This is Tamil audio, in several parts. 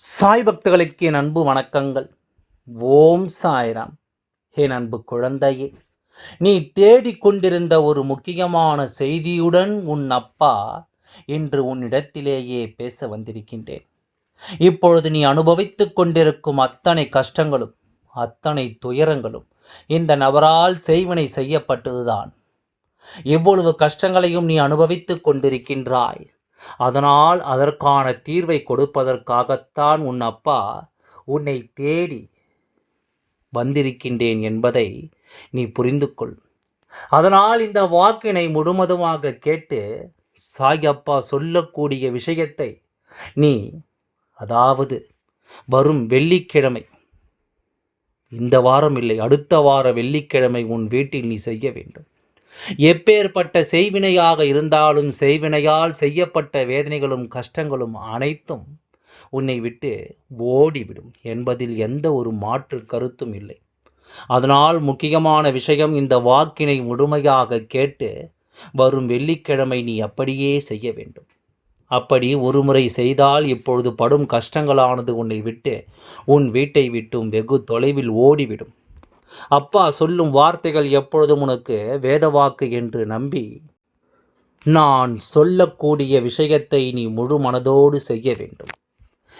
சாய் பக்தர்களுக்கு என் அன்பு வணக்கங்கள். ஓம் சாய்ராம். என் அன்பு குழந்தையே நீ தேடிக்கொண்டிருந்த ஒரு முக்கியமான செய்தியுடன் உன் அப்பா இன்று உன்னிடத்திலேயே பேச வந்திருக்கின்றேன். இப்பொழுது நீ அனுபவித்துக் கொண்டிருக்கும் அத்தனை கஷ்டங்களும் அத்தனை துயரங்களும் இந்த நபரால் செய்வினை செய்யப்பட்டதுதான். இவ்வளவு கஷ்டங்களையும் நீ அனுபவித்துக் கொண்டிருக்கின்றாய். அதனால் அதற்கான தீர்வை கொடுப்பதற்காகத்தான் உன் அப்பா உன்னை தேடி வந்திருக்கின்றேன் என்பதை நீ புரிந்து கொள் அதனால் இந்த வாக்கினை முழுவதுமாக கேட்டு சாயப்பா சொல்லக்கூடிய விஷயத்தை நீ அதாவது வரும் வெள்ளிக்கிழமை இந்த வாரம் இல்லை அடுத்த வார வெள்ளிக்கிழமை உன் வீட்டில் நீ செய்ய வேண்டும். எப்பேற்பட்ட செய்வினையாக இருந்தாலும் செய்வினையால் செய்யப்பட்ட வேதனைகளும் கஷ்டங்களும் அனைத்தும் உன்னை விட்டு ஓடிவிடும் என்பதில் எந்த ஒரு மாற்று கருத்தும் இல்லை. அதனால் முக்கியமான விஷயம் இந்த வாக்கினை முழுமையாக கேட்டு வரும் வெள்ளிக்கிழமை நீ அப்படியே செய்ய வேண்டும். அப்படி ஒருமுறை செய்தால் இப்பொழுது படும் கஷ்டங்களானது உன்னை விட்டு உன் வீட்டை விட்டும் வெகு தொலைவில் ஓடிவிடும். அப்பா சொல்லும் வார்த்தைகள் எப்பொழுதும் உனக்கு வேதவாக்கு என்று நம்பி. நான் சொல்லக்கூடிய விஷயத்தை நீ முழு மனதோடு செய்ய வேண்டும்.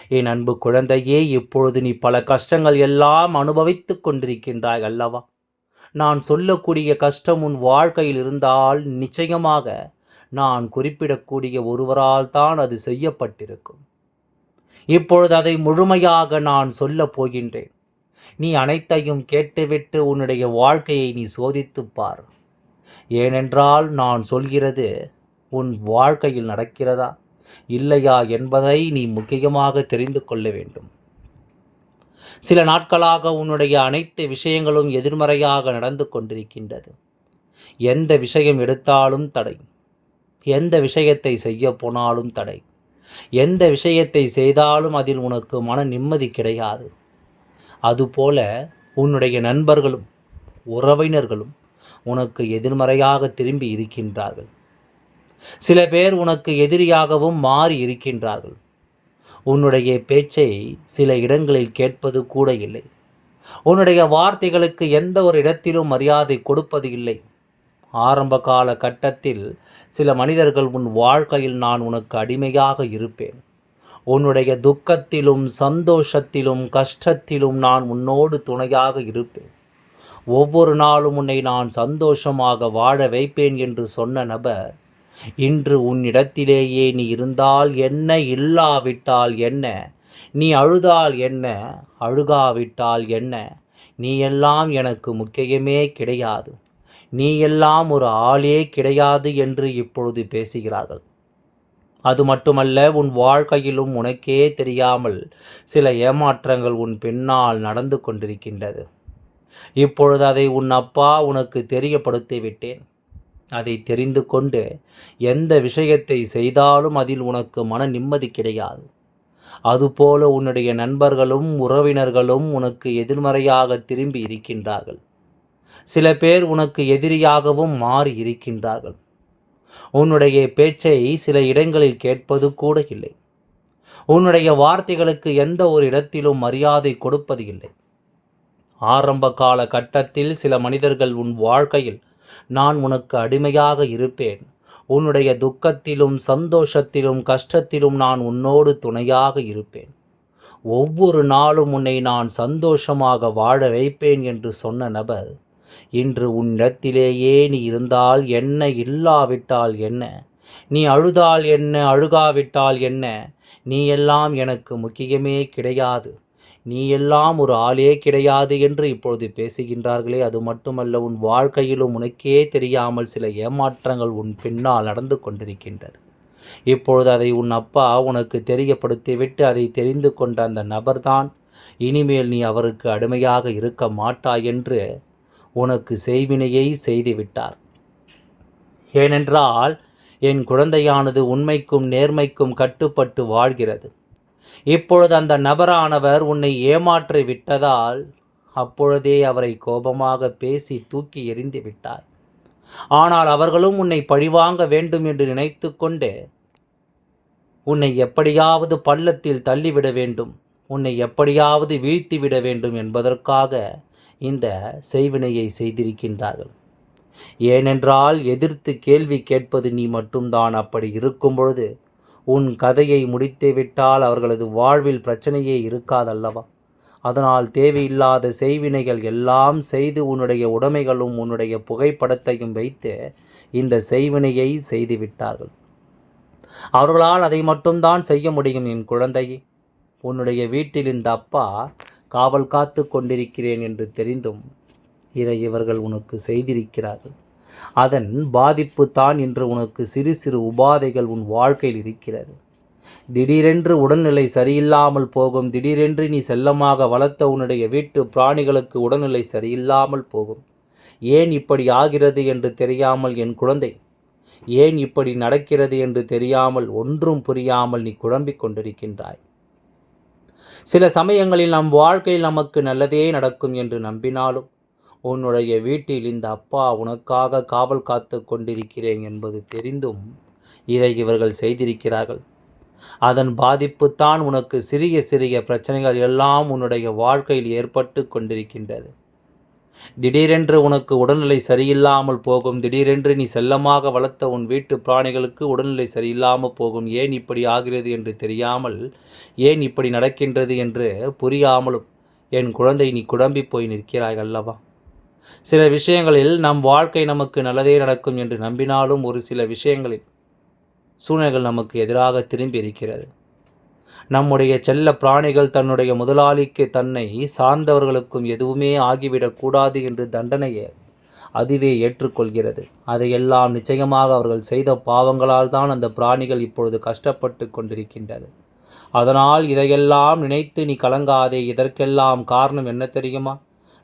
என் அன்பு குழந்தையே இப்பொழுது நீ பல கஷ்டங்கள் எல்லாம் அனுபவித்துக் கொண்டிருக்கின்றாய் அல்லவா? நான் சொல்லக்கூடிய கஷ்டம் உன் வாழ்க்கையில் இருந்தால் நிச்சயமாக நான் குறிப்பிடக்கூடிய ஒருவரால் தான் அது செய்யப்பட்டிருக்கும். இப்பொழுது அதை முழுமையாக நான் சொல்லப் போகின்றேன். நீ அனைத்தையும் கேட்டுவிட்டு உன்னுடைய வாழ்க்கையை நீ சோதித்துப் பார். ஏனென்றால் நான் சொல்கிறது உன் வாழ்க்கையில் நடக்கிறதா? இல்லையா என்பதை நீ முக்கியமாக தெரிந்து கொள்ள வேண்டும். சில நாட்களாக உன்னுடைய அனைத்து விஷயங்களும் எதிர்மறையாக நடந்து கொண்டிருக்கின்றது. எந்த விஷயம் எடுத்தாலும் தடை. எந்த விஷயத்தை செய்ய போனாலும் தடை. எந்த விஷயத்தை செய்தாலும் அதில் உனக்கு மன நிம்மதி கிடையாது. அதுபோல உன்னுடைய நண்பர்களும் உறவினர்களும் உனக்கு எதிர்மறையாக திரும்பி இருக்கின்றார்கள். சில பேர் உனக்கு எதிரியாகவும் மாறி இருக்கின்றார்கள். உன்னுடைய பேச்சை சில இடங்களில் கேட்பது கூட இல்லை. உன்னுடைய வார்த்தைகளுக்கு எந்த ஒரு இடத்திலும் மரியாதை கொடுப்பது இல்லை. ஆரம்ப கால கட்டத்தில் சில மனிதர்கள் உன் வாழ்க்கையில் நான் உனக்கு அடிமையாக இருப்பேன். உன்னுடைய துக்கத்திலும் சந்தோஷத்திலும் கஷ்டத்திலும் நான் உன்னோடு துணையாக இருப்பேன். ஒவ்வொரு நாளும் உன்னை நான் சந்தோஷமாக வாழ வைப்பேன் என்று சொன்ன நபர் இன்று உன்னிடத்திலேயே நீ இருந்தால் என்ன இல்லாவிட்டால் என்ன நீ அழுதால் என்ன அழுகாவிட்டால் என்ன நீ எல்லாம் எனக்கு முக்கியமே கிடையாது. நீ எல்லாம் ஒரு ஆளே கிடையாது என்று இப்பொழுது பேசுகிறார்கள். அது மட்டுமல்ல உன் வாழ்க்கையிலும் உனக்கே தெரியாமல் சில ஏமாற்றங்கள் உன் பின்னால் நடந்து கொண்டிருக்கின்றது. இப்பொழுது அதை உன் அப்பா உனக்கு தெரியப்படுத்தி விட்டேன். அதை தெரிந்து கொண்டு எந்த விஷயத்தை செய்தாலும் அதில் உனக்கு மன நிம்மதி கிடையாது. அதுபோல உன்னுடைய நண்பர்களும் உறவினர்களும் உனக்கு எதிர்மறையாக திரும்பி இருக்கின்றார்கள். சில பேர் உனக்கு எதிரியாகவும் மாறி இருக்கின்றார்கள். உன்னுடைய பேச்சை சில இடங்களில் கேட்பது கூட இல்லை. உன்னுடைய வார்த்தைகளுக்கு எந்த ஒரு இடத்திலும் மரியாதை கொடுப்பது இல்லை. ஆரம்ப கால கட்டத்தில் சில மனிதர்கள் உன் வாழ்க்கையில் நான் உனக்கு அடிமையாக இருப்பேன். உன்னுடைய துக்கத்திலும் சந்தோஷத்திலும் கஷ்டத்திலும் நான் உன்னோடு துணையாக இருப்பேன். ஒவ்வொரு நாளும் உன்னை நான் சந்தோஷமாக வாழ வைப்பேன் என்று சொன்ன நபர் இன்று உன்னிடத்திலேயே நீ இருந்தால் என்ன இல்லாவிட்டால் என்ன? நீ அழுதால் என்ன அழுகாவிட்டால் என்ன? நீ எல்லாம் எனக்கு முக்கியமே கிடையாது. நீ எல்லாம் ஒரு ஆளே கிடையாது என்று இப்பொழுது பேசுகின்றார்களே அது மட்டுமல்ல உன் வாழ்க்கையிலும் உனக்கே தெரியாமல் சில ஏமாற்றங்கள் உன் பின்னால் நடந்து கொண்டிருக்கின்றது. இப்பொழுது அதை உன் அப்பா உனக்கு தெரியப்படுத்திவிட்டு அதை தெரிந்து கொண்ட அந்த நபர்தான் இனிமேல் நீ அவருக்கு அடிமையாக இருக்க மாட்டாய் என்று உனக்கு செய்வினையை செய்துவிட்டார். ஏனென்றால் என் குழந்தையானது உண்மைக்கும் நேர்மைக்கும் கட்டுப்பட்டு வாழ்கிறது. இப்பொழுது அந்த நபரானவர் உன்னை ஏமாற்றி விட்டதால் அப்பொழுதே அவரை கோபமாக பேசி தூக்கி எறிந்து விட்டார். ஆனால் அவர்களும் உன்னை பழிவாங்க வேண்டும் என்று நினைத்து கொண்டு உன்னை எப்படியாவது பள்ளத்தில் தள்ளிவிட வேண்டும் உன்னை எப்படியாவது வீழ்த்திவிட வேண்டும் என்பதற்காக இந்த செய்வினையை செய்திருக்கின்றார்கள். ஏனென்றால் எதிர்த்து கேள்வி கேட்பது நீ மட்டும்தான். அப்படி இருக்கும் பொழுது உன் கதையை முடித்து விட்டால் அவர்களது வாழ்வில் பிரச்சனையே இருக்காதல்லவா? அதனால் தேவையில்லாத செய்வினைகள் எல்லாம் செய்து உன்னுடைய உடைமைகளும் உன்னுடைய புகைப்படத்தையும் வைத்து இந்த செய்வினையை செய்துவிட்டார்கள். அவர்களால் அதை மட்டும்தான் செய்ய முடியும் என் குழந்தையே. உன்னுடைய வீட்டில் இந்த அப்பா காவல் காத்து கொண்டிருக்கிறேன் என்று தெரிந்தும் இதை இவர்கள் உனக்கு செய்திருக்கிறார்கள். அதன் பாதிப்பு தான் இன்று உனக்கு சிறு சிறு உபாதைகள் உன் வாழ்க்கையில் இருக்கிறது. திடீரென்று உடல்நிலை சரியில்லாமல் போகும் திடீரென்று நீ செல்லமாக வளர்த்த உன்னுடைய வீட்டு பிராணிகளுக்கு உடல்நிலை சரியில்லாமல் போகும். ஏன் இப்படி ஆகிறது என்று தெரியாமல் என் குழந்தை? ஏன் இப்படி நடக்கிறது என்று தெரியாமல் ஒன்றும் புரியாமல் நீ குழம்பிக் கொண்டிருக்கின்றாய்? சில சமயங்களில் நம் வாழ்க்கையில் நமக்கு நல்லதே நடக்கும் என்று நம்பினாலும் உன்னுடைய வீட்டில் இந்த அப்பா உனக்காக காவல் காத்து கொண்டிருக்கிறேன் என்பது தெரிந்தும் இதை இவர்கள் செய்திருக்கிறார்கள். அதன் பாதிப்புத்தான் உனக்கு சிறிய சிறிய பிரச்சனைகள் எல்லாம் உன்னுடைய வாழ்க்கையில் ஏற்பட்டு கொண்டிருக்கின்றது. திடீரென்று உனக்கு உடல்நிலை சரியில்லாமல் போகும். திடீரென்று நீ செல்லமாக வளர்த்த உன் வீட்டு பிராணிகளுக்கு உடல்நிலை சரியில்லாமல் போகும். ஏன் இப்படி ஆகிறது என்று தெரியாமல் ஏன் இப்படி நடக்கின்றது என்று புரியாமலும் என் குழந்தை நீ குழம்பி போய் நிற்கிறாய் அல்லவா? சில விஷயங்களில் நம் வாழ்க்கை நமக்கு நல்லதே நடக்கும் என்று நம்பினாலும் ஒரு சில விஷயங்களில் சூழ்நிலைகள் நமக்கு எதிராக திரும்பி இருக்கிறது. நம்முடைய செல்ல பிராணிகள் தன்னுடைய முதலாளிக்கு தன்னை சார்ந்தவர்களுக்கும் எதுவுமே ஆகிவிடக்கூடாது என்று தண்டனையை அதுவே ஏற்றுக்கொள்கிறது. அதையெல்லாம் நிச்சயமாக அவர்கள் செய்த பாவங்களால் தான் அந்த பிராணிகள் இப்பொழுது கஷ்டப்பட்டு கொண்டிருக்கின்றது. அதனால் இதையெல்லாம் நினைத்து நீ கலங்காதே இதற்கெல்லாம் காரணம் என்ன தெரியுமா?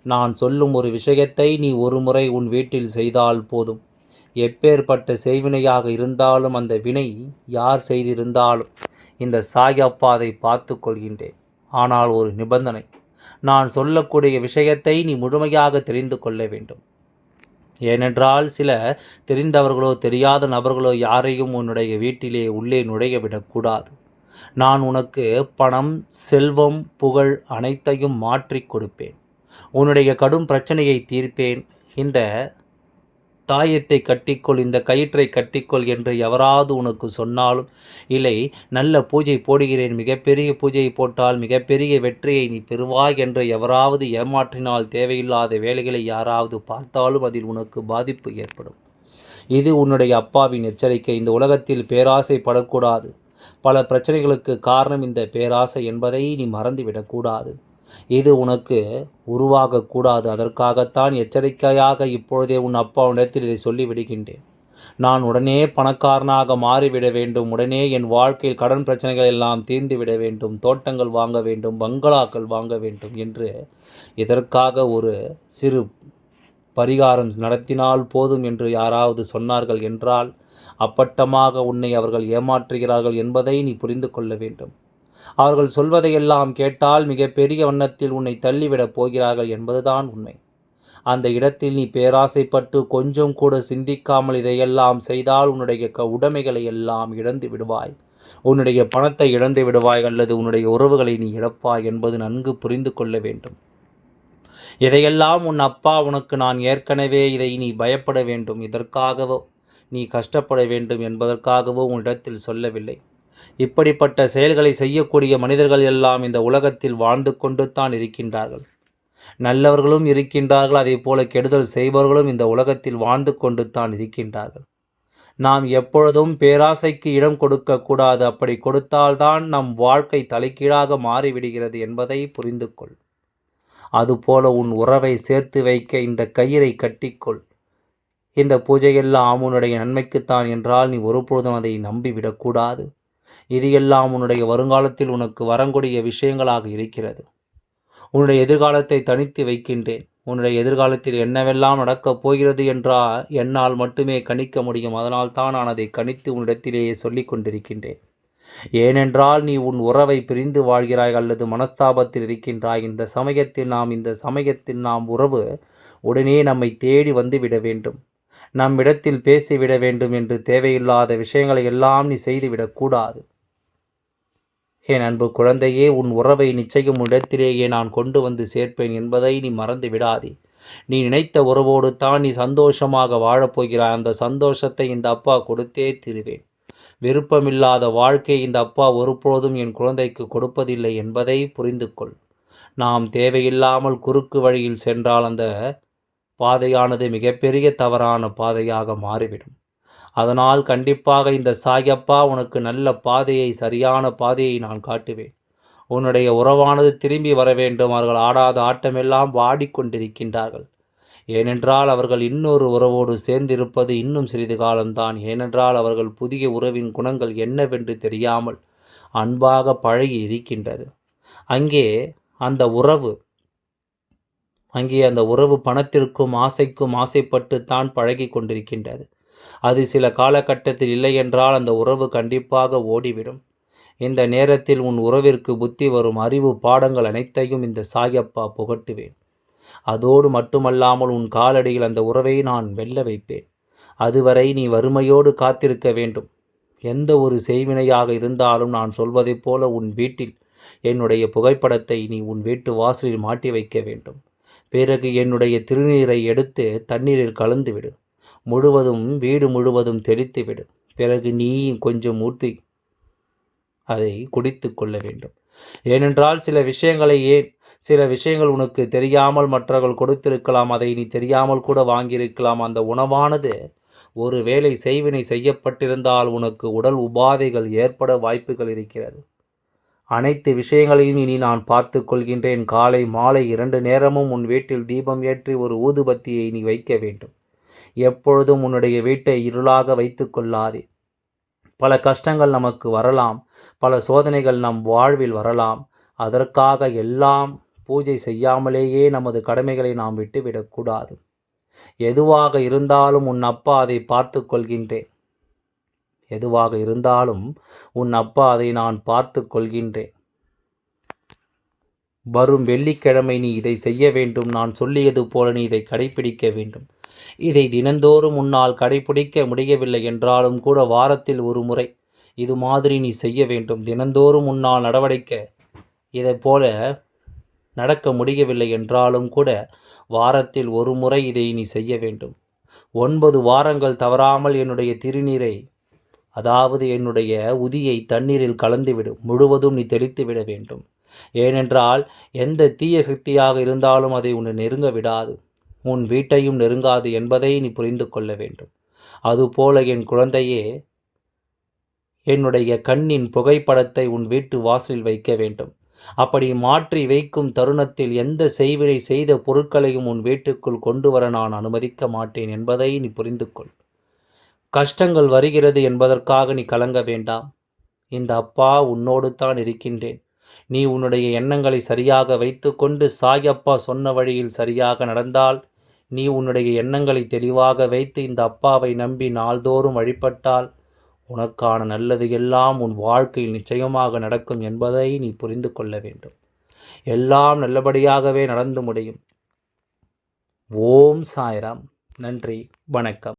நான் சொல்லும் ஒரு விஷயத்தை நீ ஒரு முறை உன் வீட்டில் செய்தால் போதும். எப்பேற்பட்ட செய்வினையாக இருந்தாலும் அந்த வினை யார் செய்திருந்தாலும். இந்த சாயப்பாதை பார்த்து கொள்கின்றேன். ஆனால் ஒரு நிபந்தனை நான் சொல்லக்கூடிய விஷயத்தை நீ முழுமையாக தெரிந்து கொள்ள வேண்டும். ஏனென்றால் சில தெரிந்தவர்களோ தெரியாத நபர்களோ யாரையும் உன்னுடைய வீட்டிலே உள்ளே நுழைய விடக்கூடாது. நான் உனக்கு பணம் செல்வம் புகழ் அனைத்தையும் மாற்றி கொடுப்பேன். உன்னுடைய கடும் பிரச்சனையை தீர்ப்பேன். இந்த தாயத்தை கட்டிக்கொள் இந்த கயிற்றை கட்டிக்கொள் என்று எவராது உனக்கு சொன்னாலும் இல்லை நல்ல பூஜை போடுகிறேன் மிகப்பெரிய பூஜை போட்டால் மிகப்பெரிய வெற்றியை நீ பெறுவாய் என்று எவராவது ஏமாற்றினால் தேவையில்லாத வேலைகளை யாராவது பார்த்தாலும் அதில் உனக்கு பாதிப்பு ஏற்படும். இது உன்னுடைய அப்பாவின் எச்சரிக்கை. இந்த உலகத்தில் பேராசை படக்கூடாது பல பிரச்சனைகளுக்கு காரணம் இந்த பேராசை என்பதை நீ மறந்துவிடக்கூடாது. இது உனக்கு உருவாகக்கூடாது. அதற்காகத்தான் எச்சரிக்கையாக இப்பொழுதே உன் அப்பாவிடத்தில் இதை சொல்லிவிடுகின்றேன். நான் உடனே பணக்காரனாக மாறிவிட வேண்டும். உடனே என் வாழ்க்கையில் கடன் பிரச்சனைகள் எல்லாம் தீர்ந்துவிட வேண்டும். தோட்டங்கள் வாங்க வேண்டும். பங்களாக்கள் வாங்க வேண்டும் என்று இதற்காக ஒரு சிறு பரிகாரம் நடத்தினால் போதும் என்று யாராவது சொன்னார்கள் என்றால் அப்பட்டமாக உன்னை அவர்கள் ஏமாற்றுகிறார்கள் என்பதை நீ புரிந்து கொள்ள வேண்டும். அவர்கள் சொல்வதையெல்லாம் கேட்டால் மிக பெரிய வண்ணத்தில் உன்னை தள்ளிவிடப் போகிறார்கள் என்பதுதான் உண்மை. அந்த இடத்தில் நீ பேராசைப்பட்டு கொஞ்சம் கூட சிந்திக்காமல் இதையெல்லாம் செய்தால் உன்னுடைய க உடைமைகளை எல்லாம் இழந்து விடுவாய். உன்னுடைய பணத்தை இழந்து விடுவாய் அல்லது உன்னுடைய உறவுகளை நீ இழப்பாய் என்பது நன்கு புரிந்து கொள்ள வேண்டும். இதையெல்லாம் உன் அப்பா உனக்கு நான் ஏற்கனவே இதை நீ பயப்பட வேண்டும். இதற்காகவோ நீ கஷ்டப்பட வேண்டும் என்பதற்காகவோ உன்னிடத்தில் சொல்லவில்லை. இப்படிப்பட்ட செயல்களை செய்யக்கூடிய மனிதர்கள் எல்லாம் இந்த உலகத்தில் வாழ்ந்து கொண்டு தான் இருக்கின்றார்கள். நல்லவர்களும் இருக்கின்றார்கள் அதே போல கெடுதல் செய்பவர்களும் இந்த உலகத்தில் வாழ்ந்து கொண்டு தான் இருக்கின்றார்கள். நாம் எப்பொழுதும் பேராசைக்கு இடம் கொடுக்கக்கூடாது அப்படி கொடுத்தால்தான் நம் வாழ்க்கை தலைக்கீழாக மாறிவிடுகிறது என்பதை புரிந்து கொள் அதுபோல உன் உறவை சேர்த்து வைக்க இந்த கயிறை கட்டிக்கொள். இந்த பூஜையெல்லாம் உன்னுடைய நன்மைக்குத்தான் என்றால் நீ ஒருபொழுதும் அதை நம்பிவிடக்கூடாது இது எல்லாம் உன்னுடைய வருங்காலத்தில் உனக்கு வரக்கூடிய விஷயங்களாக இருக்கிறது. உன்னுடைய எதிர்காலத்தை தனித்து வைக்கின்றேன். உன்னுடைய எதிர்காலத்தில் என்னவெல்லாம் நடக்கப் போகிறது என்றால் என்னால் மட்டுமே கணிக்க முடியும். அதனால் தான் நான் அதை கணித்து உன்னிடத்திலேயே சொல்லிக் கொண்டிருக்கின்றேன். ஏனென்றால் நீ உன் உறவை பிரிந்து வாழ்கிறாய் அல்லது மனஸ்தாபத்தில் இருக்கின்றாய். இந்த சமயத்தில் நாம் இந்த சமயத்தில் நாம் உறவு உடனே நம்மை தேடி வந்து விட வேண்டும். நம்மிடத்தில் பேசிவிட வேண்டும் என்று தேவையில்லாத விஷயங்களை எல்லாம் நீ செய்துவிடக்கூடாது என் அன்பு குழந்தையே உன் உறவை நிச்சயம் இடத்திலேயே நான் கொண்டு வந்து சேர்ப்பேன் என்பதை நீ மறந்து விடாதே. நீ நினைத்த உறவோடு தான் நீ சந்தோஷமாக வாழப்போகிறாய் அந்த சந்தோஷத்தை இந்த அப்பா கொடுத்தே தீருவேன். விருப்பமில்லாத வாழ்க்கை இந்த அப்பா ஒருபோதும் என் குழந்தைக்கு கொடுப்பதில்லை என்பதை புரிந்து கொள் நாம் தேவையில்லாமல் குறுக்கு வழியில் சென்றால் அந்த பாதையானது மிகப்பெரிய தவறான பாதையாக மாறிவிடும். அதனால் கண்டிப்பாக இந்த சாயப்பா உனக்கு நல்ல பாதையை சரியான பாதையை நான் காட்டுவேன். உன்னுடைய உறவானது திரும்பி வர வேண்டும். அவர்கள் ஆடாத ஆட்டமெல்லாம் வாடிக்கொண்டிருக்கின்றார்கள். ஏனென்றால் அவர்கள் இன்னொரு உறவோடு சேர்ந்திருப்பது இன்னும் சிறிது காலம்தான். ஏனென்றால் அவர்கள் புதிய உறவின் குணங்கள் என்னவென்று தெரியாமல் அன்பாக பழகி இருக்கின்றது. அங்கே அந்த உறவு அங்கே அந்த உறவு பணத்திற்கும் ஆசைக்கும் ஆசைப்பட்டு தான் பழகி கொண்டிருக்கின்றது. அது சில காலகட்டத்தில் இல்லை என்றால் அந்த உறவு கண்டிப்பாக ஓடிவிடும். இந்த நேரத்தில் உன் உறவிற்கு புத்தி வரும் அறிவு பாடங்கள் அனைத்தையும் இந்த சாயப்பா புகட்டுவேன். அதோடு மட்டுமல்லாமல் உன் காலடியில் அந்த உறவை நான் வெல்ல வைப்பேன். அதுவரை நீ வறுமையோடு காத்திருக்க வேண்டும். எந்த ஒரு செய்வினையாக இருந்தாலும் நான் சொல்வதைப் போல உன் வீட்டில் என்னுடைய புகைப்படத்தை நீ உன் வீட்டு வாசலில் மாட்டி வைக்க வேண்டும். பிறகு என்னுடைய திருநீரை எடுத்து தண்ணீரில் கலந்துவிடு. முழுவதும் வீடு முழுவதும் தெளித்துவிடு. பிறகு நீயும் கொஞ்சம் ஊற்றி அதை குடித்து கொள்ள வேண்டும். ஏனென்றால் சில விஷயங்களை ஏன் சில விஷயங்கள் உனக்கு தெரியாமல் மற்றவர்கள் கொடுத்திருக்கலாம் அதை நீ தெரியாமல் கூட வாங்கியிருக்கலாம். அந்த உணவானது ஒரு வேளை செய்வினை செய்யப்பட்டிருந்தால் உனக்கு உடல் உபாதைகள் ஏற்பட வாய்ப்புகள் இருக்கிறது. அனைத்து விஷயங்களையும் இனி நான் பார்த்து கொள்கின்றேன். காலை மாலை இரண்டு நேரமும் உன் வீட்டில் தீபம் ஏற்றி ஒரு ஊதுபத்தியை நீ வைக்க வேண்டும். எப்பொழுதும் உன்னுடைய வீட்டை இருளாக வைத்து கொள்ளாதே. பல கஷ்டங்கள் நமக்கு வரலாம். பல சோதனைகள் நம் வாழ்வில் வரலாம். அதற்காக எல்லாம் பூஜை செய்யாமலேயே நமது கடமைகளை நாம் விட்டுவிடக்கூடாது எதுவாக இருந்தாலும் உன் அப்பா அதை பார்த்து கொள்கின்றேன். எதுவாக இருந்தாலும் உன் அப்பா அதை நான் பார்த்து கொள்கின்றேன். வரும் வெள்ளிக்கிழமை நீ இதை செய்ய வேண்டும். நான் சொல்லியது போல நீ இதை கடைபிடிக்க வேண்டும். இதை தினந்தோறும் உன்னால் கடைபிடிக்க முடியவில்லை என்றாலும் கூட வாரத்தில் ஒரு முறை இது மாதிரி நீ செய்ய வேண்டும். தினந்தோறும் உன்னால் நடவடிக்கை இதை போல நடக்க முடியவில்லை என்றாலும் கூட வாரத்தில் ஒரு முறை இதை நீ செய்ய வேண்டும். ஒன்பது வாரங்கள் தவறாமல் என்னுடைய திருநீரை அதாவது என்னுடைய உதியை தண்ணீரில் கலந்துவிடு. முழுவதும் நீ தெளித்து விட வேண்டும். ஏனென்றால் எந்த தீய சக்தியாக இருந்தாலும் அதை உன்னை நெருங்க விடாது. உன் வீட்டையும் நெருங்காது என்பதை நீ புரிந்து கொள்ள வேண்டும். அதுபோல என் குழந்தையே என்னுடைய கண்ணின் புகைப்படத்தை உன் வீட்டு வாசலில் வைக்க வேண்டும். அப்படி மாற்றி வைக்கும் தருணத்தில் எந்த செய்வினை செய்த பொருட்களையும் உன் வீட்டுக்குள் கொண்டு வர நான் அனுமதிக்க மாட்டேன் என்பதை நீ புரிந்து கொள். கஷ்டங்கள் வருகிறது என்பதற்காக நீ கலங்க வேண்டாம். இந்த அப்பா உன்னோடு தான் இருக்கின்றேன். நீ உன்னுடைய எண்ணங்களை சரியாக வைத்துக்கொண்டு சாயப்பா சொன்ன வழியில் சரியாக நடந்தால் நீ உன்னுடைய எண்ணங்களை தெளிவாக வைத்து இந்த அப்பாவை நம்பி நாள்தோறும் வழிபட்டால் உனக்கான நல்லது எல்லாம் உன் வாழ்க்கையில் நிச்சயமாக நடக்கும் என்பதை நீ புரிந்து கொள்ள வேண்டும். எல்லாம் நல்லபடியாகவே நடந்து முடியும். ஓம் சாய்ராம். நன்றி. வணக்கம்.